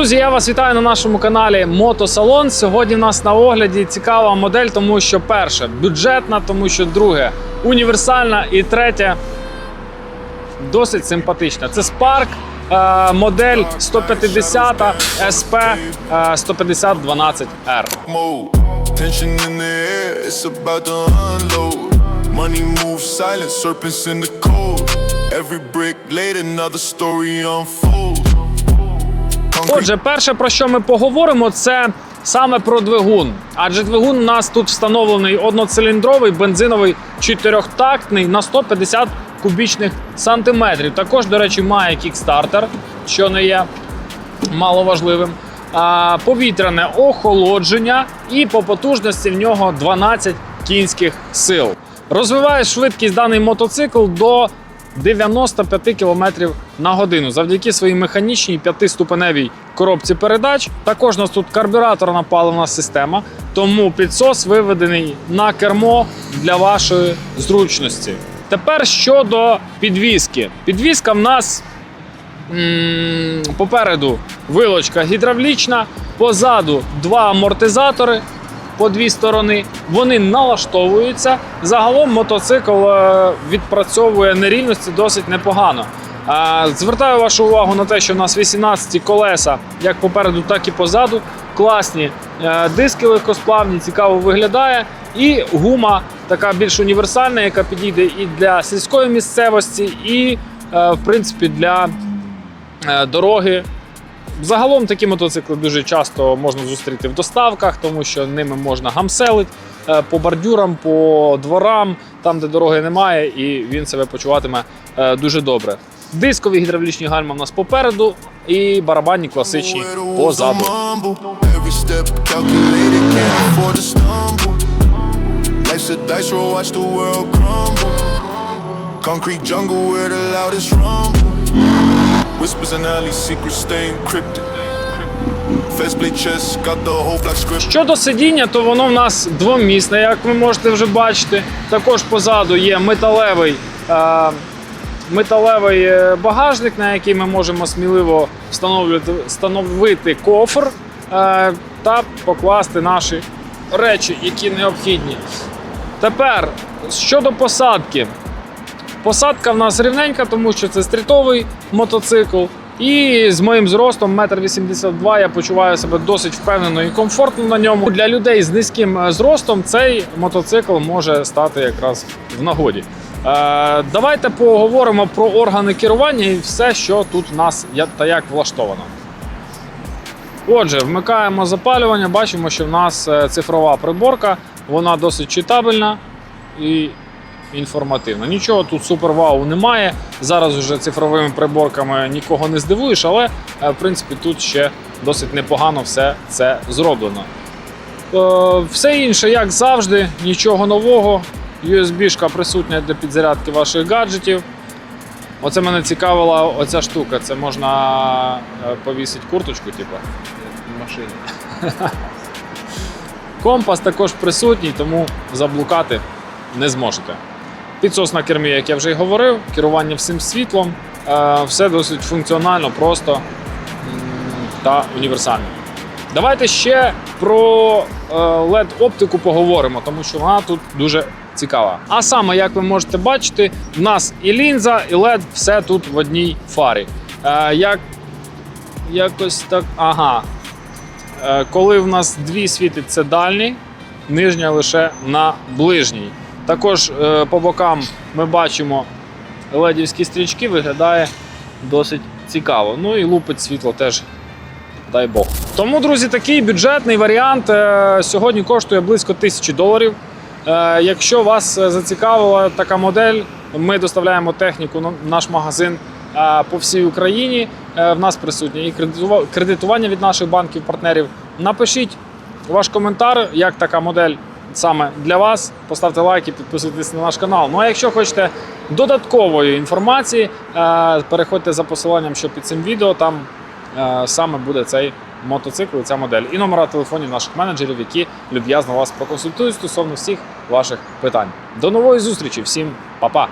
Друзі, я вас вітаю на нашому каналі Мотосалон. Сьогодні в нас на огляді цікава модель, тому що перше бюджетна, тому що друге універсальна і третє досить симпатична. Це Spark, е, модель 150 SP е, 150 12R. mode. Tension in the air, it's about to unload. Money moves silent, serpents in the cold. Every brick laid, another story unfolds. Отже, перше про що ми поговоримо, це саме про двигун. Адже двигун у нас тут встановлений одноциліндровий бензиновий чотирьохтактний на 150 кубічних сантиметрів. Також, до речі, має кікстартер, що не є маловажливим. Повітряне охолодження, і по потужності в нього 12 кінських сил. Розвиває швидкість даний мотоцикл до 95 км на годину завдяки своїй механічній п'ятиступеневій коробці передач. Також у нас тут карбюраторна паливна система, тому підсос виведений на кермо для вашої зручності. Тепер щодо підвіски. Підвіска в нас м, попереду вилочка гідравлічна, позаду два амортизатори по дві сторони. Вони налаштовуються. Загалом мотоцикл е, відпрацьовує нерівності досить непогано. Е, Звертаю вашу увагу на те, що у нас 18 колеса, як попереду, так і позаду. Класні е, диски легкосплавні, цікаво виглядає. І гума така більш універсальна, яка підійде і для сільської місцевості, і в принципі для дороги. Загалом такі мотоцикли дуже часто можна зустріти в доставках, тому що ними можна гамселити е, по бордюрам, по дворам, там, де дороги немає, і він себе почуватиме е, дуже добре. Дискові гідравлічні гальма в нас попереду, і барабанні класичні позаду. Concrete jungle where the loudest rumble. Whispers and alleys, secrets stay encrypted. Щодо сидіння, то воно в нас двомісне, як ви можете вже бачити. Також позаду є металевий, е, металевий е, багажник, на який ми можемо сміливо встановлювати, встановити кофр е, та покласти наші речі, які необхідні. Тепер щодо посадки. Посадка в нас рівненька, тому що це стрітовий мотоцикл. І з моїм зростом 1,82 м я почуваю себе досить впевнено і комфортно на ньому. Для людей з низьким е, зростом цей мотоцикл може стати якраз в нагоді. Е, давайте поговоримо про органи керування і все, що тут в нас та як влаштовано. Отже, вмикаємо запалювання, бачимо, що в нас е, цифрова приборка, вона досить читабельна і інформативна. Нічого тут супер вау немає. Зараз вже цифровими приборками нікого не здивуєш, але е, в принципі тут ще досить непогано все це зроблено. Е, Все інше, як завжди, нічого нового. USB-шка присутня для підзарядки ваших гаджетів. Оце мене цікавила оця штука. Це можна е, повісити курточку, типу, в машині. Компас також присутній, тому заблукати не зможете. Підсос на кермі, як я вже й говорив, керування всім світлом. Е, Все досить функціонально, просто та універсально. Давайте ще про е, LED-оптику поговоримо, тому що вона тут дуже цікава. А саме, як ви можете бачити, в нас і лінза, і LED, все тут в одній фарі. Е, Як якось так. Ага. Е, Коли в нас дві світить, це дальній, нижня лише на ближній. Також е, по бокам ми бачимо ледівські стрічки, виглядає досить цікаво. Ну і лупить світло теж, дай Бог. Тому, друзі, такий бюджетний варіант е, сьогодні коштує близько тисячі доларів. Е, Якщо вас зацікавила така модель, ми доставляємо техніку на наш магазин по всій Україні. В нас присутнє і кредитування від наших банків-партнерів. Напишіть ваш коментар, як така модель саме для вас. Поставте лайк і підписуйтесь на наш канал. Ну а якщо хочете додаткової інформації, е, переходьте за посиланням, що під цим відео. Там е, саме буде цей мотоцикл і ця модель. І номера телефонів наших менеджерів, які люб'язно вас проконсультують стосовно всіх ваших питань. До нової зустрічі, всім па-па!